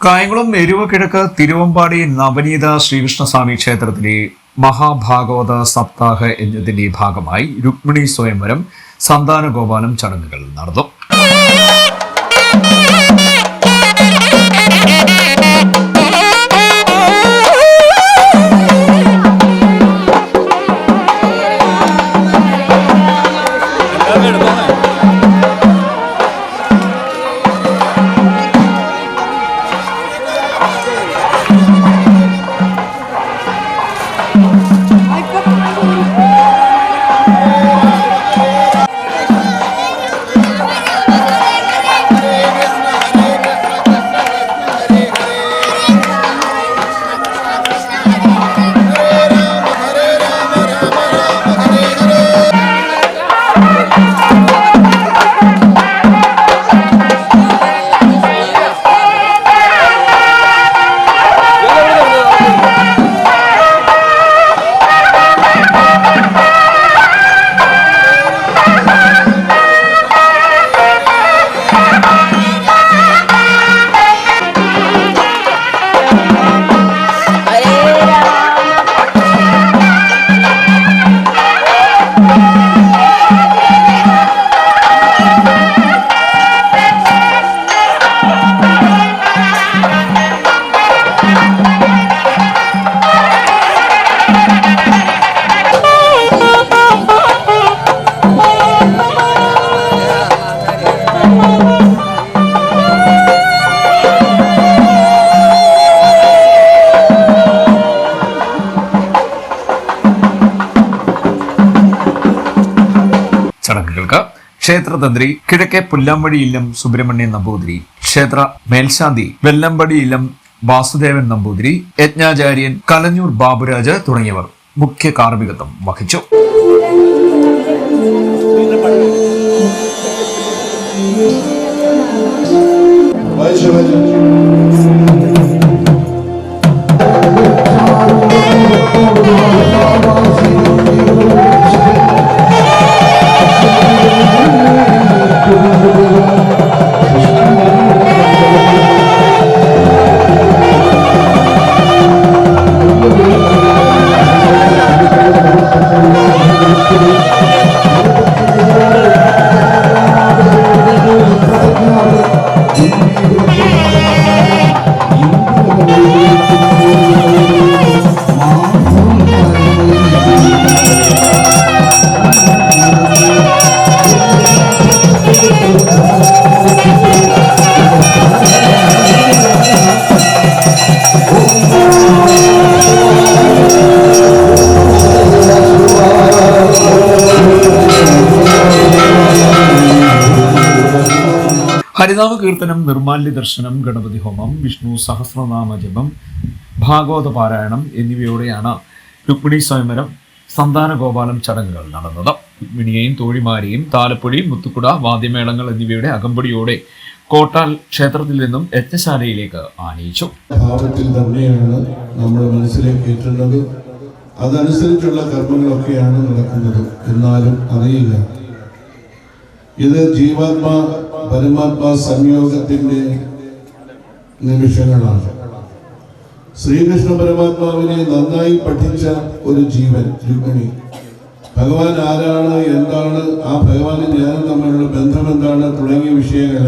കായംകുളം എരുവ കിഴക്ക് തിരുവമ്പാടി നവനീത ശ്രീകൃഷ്ണസ്വാമി ക്ഷേത്രത്തിലെ മഹാഭാഗവത സപ്താഹ യജ്ഞത്തിന്റെ ഭാഗമായി രുക്മിണി സ്വയംവരം സന്താന ഗോപാലം ചടങ്ങുകൾ നടന്നു. ക്ഷേത്രതന്ത്രി കിഴക്കേ പുല്ലാമ്പടി ഇല്ലം സുബ്രഹ്മണ്യൻ നമ്പൂതിരി ക്ഷേത്ര മേൽശാന്തി വെല്ലമ്പടി ഇല്ലം വാസുദേവൻ നമ്പൂതിരി യജ്ഞാചാര്യൻ കലഞ്ഞൂർ ബാബുരാജ് തുടങ്ങിയവർ മുഖ്യ കാർമ്മികത്വം വഹിച്ചു. ഹരിനാമ കീർത്തനം നിർമാല്യ ദർശനം ഗണപതി ഹോമം വിഷ്ണു സഹസ്രനാമ ജപം ഭാഗവത പാരായണം എന്നിവയോടെയാണ് രുക്മിണി സ്വയംവരം സന്താന ഗോപാലം ചടങ്ങുകൾ നടന്നത്. രുക്മിണിയെയും തോഴിമാരെയും താലപ്പൊടി മുത്തുക്കുട വാദ്യമേളങ്ങൾ എന്നിവയുടെ അകമ്പടിയോടെ കോട്ടാൽ ക്ഷേത്രത്തിൽ നിന്നും യജ്ഞശാലയിലേക്ക് ആനയിച്ചു. തന്നെയാണ് മനസ്സിലേക്ക് അതനുസരിച്ചുള്ള കർമ്മങ്ങളൊക്കെയാണ് നടക്കുന്നത്. എന്നാലും അറിയില്ല. ഇത് ജീവാത്മാ പരമാത്മാ സംയോഗത്തിന്റെ നിമിഷങ്ങളാണ്. ശ്രീകൃഷ്ണ പരമാത്മാവിനെ നന്നായി പഠിച്ച ഒരു ജീവൻ രുക്മിണി. ഭഗവാൻ ആരാണ് എന്താണ് ആ ഭഗവാനും ഞാനും തമ്മിലുള്ള ബന്ധം എന്താണ് തുടങ്ങിയ വിഷയങ്ങൾ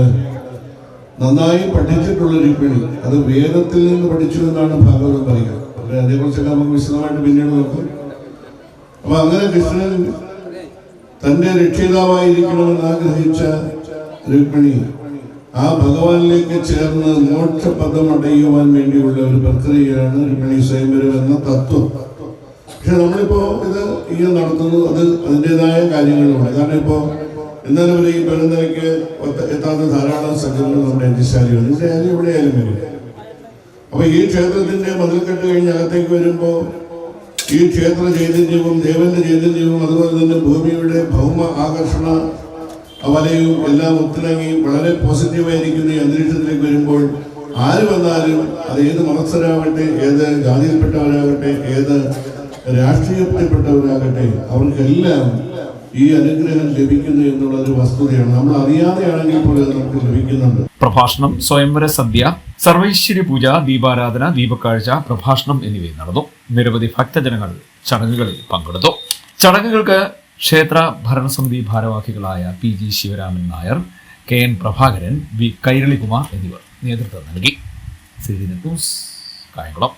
നന്നായി പഠിച്ചിട്ടുള്ള രുക്മിണി. അത് വേദത്തിൽ നിന്ന് പഠിച്ചു എന്നാണ് ഭാഗവതം പറയുക അതേക്കുറിച്ചൊക്കെ നമുക്ക് വിശദമായിട്ട് പിന്നീട് നോക്കും. അപ്പൊ അങ്ങനെ കൃഷ്ണൻ തന്റെ രക്ഷിതാവായിരിക്കണമെന്ന് ആഗ്രഹിച്ച രുക്മിണി ആ ഭഗവാനിലേക്ക് ചേർന്ന് മോക്ഷപദം അടയുവാൻ വേണ്ടിയുള്ള ഒരു പ്രക്രിയയാണ് രുക്മിണി സ്വയംവരം എന്ന തത്വം. പക്ഷെ നമ്മളിപ്പോ ഇത് ഇങ്ങനെ നടത്തുന്നു അത് അതിന്റെതായ കാര്യങ്ങളുമാണ് കാരണം ഇപ്പോ ഇന്നലെ വരെ ഈ പെരുന്നരയ്ക്ക് എത്താത്ത ധാരാളം സംഘങ്ങൾ നമ്മുടെ അഞ്ചിശാലികൾ ഇവിടെ ആയാലും ഇവിടെ ആയാലും വരും. അപ്പൊ ഈ ക്ഷേത്രത്തിന്റെ മതിൽക്കെട്ട് കഴിഞ്ഞ് അകത്തേക്ക് വരുമ്പോ ഈ ക്ഷേത്ര ചൈതന്യവും ദേവന്റെ ചൈതന്യവും അതുപോലെ തന്നെ ഭൂമിയുടെ ഭൗമ ആകർഷണ വലയവും എല്ലാം ഒത്തിണങ്ങി വളരെ പോസിറ്റീവായിരിക്കുന്ന ഈ അന്തരീക്ഷത്തിലേക്ക് വരുമ്പോൾ ആര് വന്നാലും അത് ഏത് മതസ്ഥരാകട്ടെ ഏത് ജാതിയിൽപ്പെട്ടവരാകട്ടെ ഏത് രാഷ്ട്രീയത്തിൽപ്പെട്ടവരാകട്ടെ അവർക്കെല്ലാം ഈ അനുഗ്രഹം ലഭിക്കുന്നു എന്നുള്ളൊരു വസ്തുതയാണ്. നമ്മൾ അറിയാതെയാണെങ്കിൽ പോലും നമുക്ക് ലഭിക്കുന്നുണ്ട്. പ്രഭാഷണം സ്വയംവര സദ്യ സർവൈശ്വര്യ പൂജ ദീപാരാധന ദീപക്കാഴ്ച പ്രഭാഷണം എന്നിവയും നടന്നു. നിരവധി ഭക്തജനങ്ങൾ ചടങ്ങുകളിൽ പങ്കെടുത്തു. ചടങ്ങുകൾക്ക് ക്ഷേത്ര ഭരണസമിതി ഭാരവാഹികളായ P G Sivaraman Nair K N Prabhakaran V Kairalikumar എന്നിവർ നേതൃത്വം നൽകി. C news Kayamkulam.